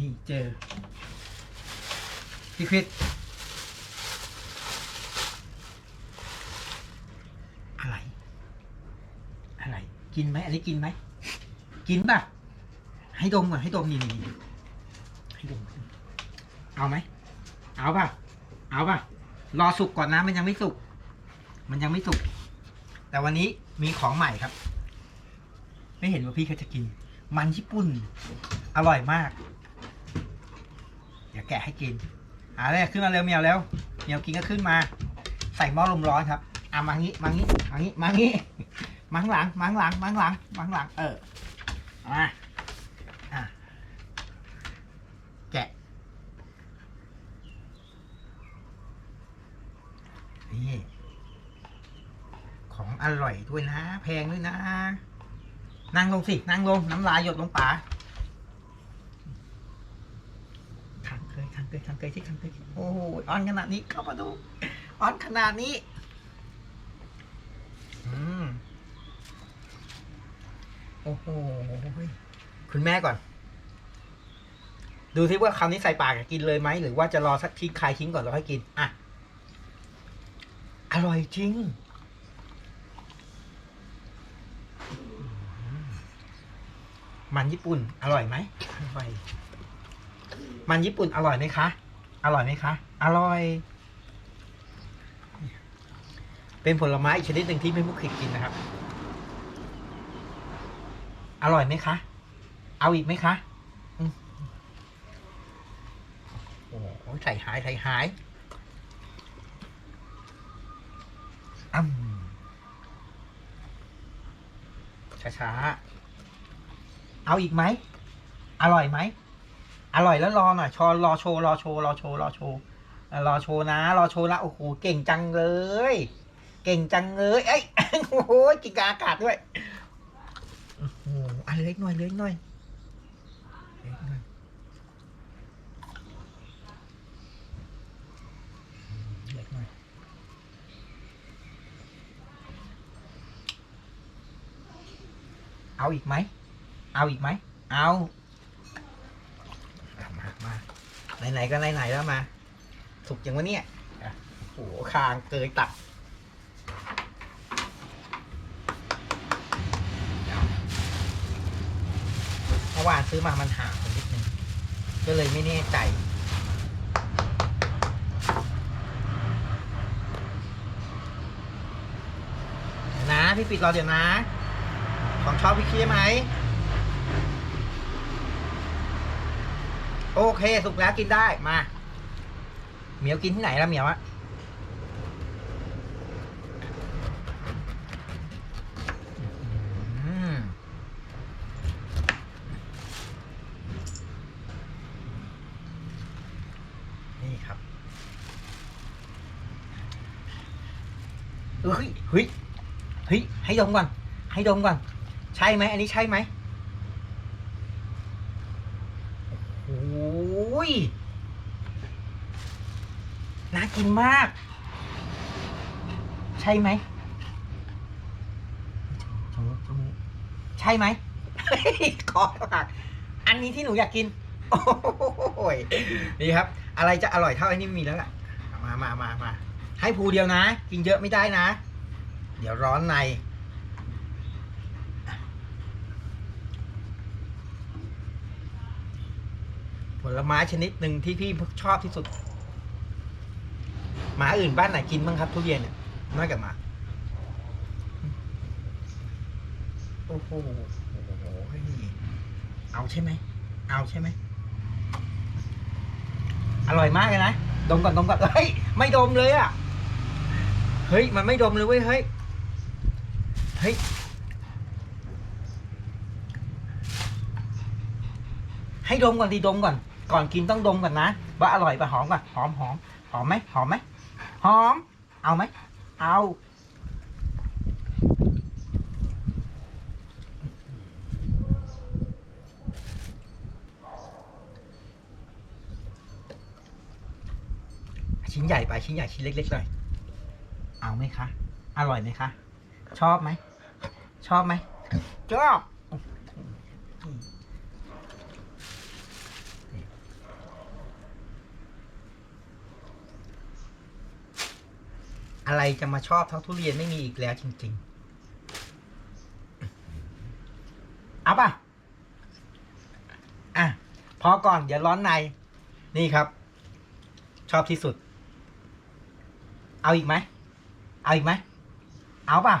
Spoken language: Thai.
นี่เจอพี่คริสอะไร อะไร กินไหมอันนี้กินไหม กินป่ะ ให้ดมก่อนให้ดมนี่นี่ให้ดม เอาไหม เอาป่ะ เอาป่ะ รอสุกก่อนนะ มันยังไม่สุก มันยังไม่สุก แต่วันนี้มีของใหม่ครับ ไม่เห็นว่าพี่เขาจะกิน มันญี่ปุ่น อร่อยมาก แกะให้กินอ่าเลยขึ้นมาเร็วเมียวเร็วเมียวกินก็ขึ้นมา ใส่หม้อลมร้อนครับอะมางี้มางี้มางี้มางี้มาข้างหลังมาข้างหลังมาข้างหลังมาข้างหลัง เออมาอะแกะนี่ของอร่อยด้วยนะ แพงด้วยนะ นั่งลงสิ นั่งลง น้ำลายหยดลงป๋าขัง เคยขังเคยขังเคยที่ขังเคยโอ้โหอ่อนขนาดนี้เข้ามาดูอ่อนขนาดนี้ อืมโอ้โหคุณแม่ก่อน ดูที่ว่าคำนี้ใส่ปากกินเลยไหม หรือว่าจะรอสักทิ้งคายทิ้งก่อนแล้วค่อยกิน อะ อร่อยจริงมันญี่ปุ่น อร่อยไหมอร่อย มันญี่ปุ่นอร่อยไหมคะ อร่อยไหมคะ อร่อย เป็นผลไม้อีกชนิดหนึ่งที่ไม่มุกเคยกินนะครับ อร่อยไหมคะ เอาอีกไหมคะโอ้โหใส่หายใส่หายอืมช้าๆ เอาอีกไหม อร่อยไหม อร่อยแล้วรอหน่อยชอรอโชว์รอโชว์รอโชว์รอโชว์รอโชว์นะรอโชว์นะโอ้โหเก่งจังเลย เก่งจังเลยเอ้ยโอ้โหกินกบอากาศด้วยโอ้โหอันเล็กหน่อยเล็กน่อยเล็กหน่อยเล็กหน่อยเอาอีกไหม เอาอีกไหม เอาอะมามา ไหนๆก็ไหนๆแล้วมา สุกยังวะเนี่ยโอ้โหคางเกยตับเมื่อวานซื้อมามันห่างกันนิดนึง ก็เลยไม่แน่ใจนะพี่ปิดรอเดี๋ยวนะ ของชอบพี่เคียไหม โอเค สุกแล้วกินได้มาเหมียวกินที่ไหนล้วเหมียวอะนี่ครับเฮ้ยเฮ้ยเฮ้ยให้ดมก่อนให้ดมก่อน ใช่ไหมอันนี้ใช่ไหมโอ้ย น่ากินมาก ใช่ไหมจมูกจมูกใช่ไหมคอหักอันนี้ที่หนูอยากกิน โอ้ยนี่ครับ อะไรจะอร่อยเท่าไอ้นี่ไม่มีแล้วล่ะ มามามามาให้ภูเดียวนะ กินเยอะไม่ได้นะ เดี๋ยวร้อนใน ลไม้ชนิดหนึ่งที่พี่ชอบที่สุด หมาอื่นบ้านไหนกินบ้างครับทุเรียนเนี่ยนอกจากหมาโอ้โหเอาใช่ไหม เอาใช่ไหม อร่อยมากเลยนะ ดมก่อนดมก่อนเฮ้ย ไม่ดมเลยอะเฮ้ย มันไม่ดมเลยเว้ย เฮ้ย เฮ้ย ให้ดมก่อนดีดมก่อน ก่อนกินต้องดมก่อนนะ ว่าอร่อยปะหอมก่อนหอมหอมหอมไหมหอมไหมหอม เอาไหมเอาชิ้นใหญ่ไปชิ้นใหญ่ชิ้นเล็กๆหน่อยเอาไหมคะ อร่อยไหมคะ ชอบไหม ชอบไหมชอบ อะไรจะมาชอบเท่าทุเรียนไม่มีอีกแล้วจริงๆ เอาป่ะ อะ พอก่อนเดี๋ยวร้อนใน นี่ครับ ชอบที่สุด เอาอีกไหม เอาอีกไหม เอาป่ะ